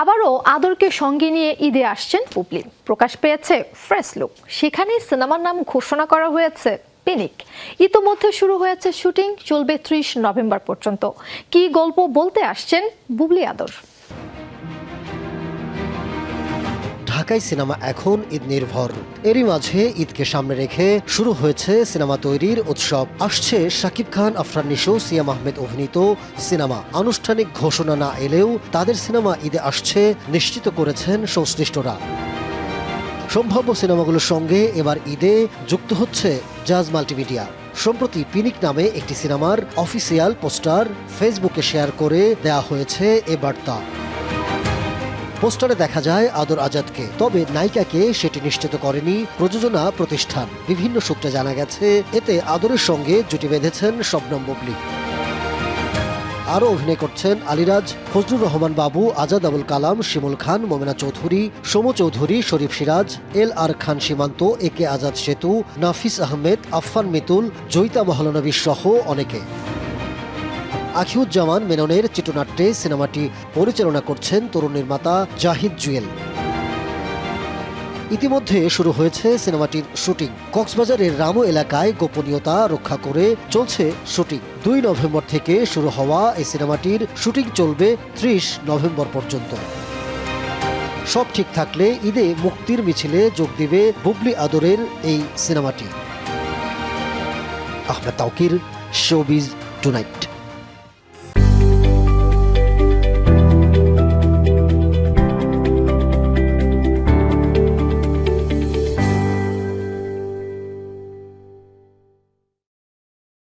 আবারও আদরকে সঙ্গে নিয়ে ঈদে আসছেন পুবলি। প্রকাশ পেয়েছে ফ্রেশ লুক। সেখানেই সিনেমার নাম ঘোষণা করা হয়েছে পেনিক। ইতোমধ্যে শুরু হয়েছে শুটিং, চলবে ত্রিশ নভেম্বর পর্যন্ত। কি গল্প বলতে আসছেন বুবলি আদর? ঢাকাই সিনেমা এখন ঈদ নির্ভর। এরই মাঝে ঈদকে সামনে রেখে শুরু হয়েছে সিনেমা তৈরির উৎসব। আসছে শাকিব খান, আফরান নিশো, সিয়াম আহমেদ অভিনীত সিনেমা। আনুষ্ঠানিক ঘোষণা না এলেও তাদের সিনেমা ঈদে আসছে নিশ্চিত করেছেন সংশ্লিষ্টরা। সম্ভাব্য সিনেমাগুলোর সঙ্গে এবার ঈদে যুক্ত হচ্ছে জাজ মাল্টিমিডিয়া। সম্প্রতি পিনিক নামে একটি সিনেমার অফিসিয়াল পোস্টার ফেসবুকে শেয়ার করে দেয়া হয়েছে এ বার্তা। পোস্টারে দেখা যায় আদর আজাদকে। তবে নায়িকাকে সেটি নিশ্চিত করেনি প্রযোজনা প্রতিষ্ঠান। বিভিন্ন সূত্রে জানা গেছে, এতে আদরের সঙ্গে জুটি বেঁধেছেন শবনম বুবলি। আরও অভিনয় করছেন আলিরাজ, ফজলুর রহমান বাবু, আজাদ আবুল কালাম, শিমুল খান, মোমেনা চৌধুরী, সোমু চৌধুরী, শরীফ সিরাজ, এল আর খান সীমান্ত, এ কে আজাদ সেতু, নাফিস আহমেদ, আফফান মিতুল, জয়িতা মহলানবী সহ অনেকে। আখিউজ্জামান মেননের চিত্রনাট্যে সিনেমাটি পরিচালনা করছেন তরুণ নির্মাতা জাহিদ জুয়েল। ইতিমধ্যে শুরু হয়েছে সিনেমাটির শুটিং। কক্সবাজারের রামো এলাকায় গোপনীয়তা রক্ষা করে চলছে শুটিং। দুই নভেম্বর থেকে শুরু হওয়া এই সিনেমাটির শুটিং চলবে ত্রিশ নভেম্বর পর্যন্ত। সব ঠিক থাকলে ঈদে মুক্তির মিছিলে যোগ দিবে বুবলি আদরের এই সিনেমাটি। Ahmed Tauquir, showbiz tonight.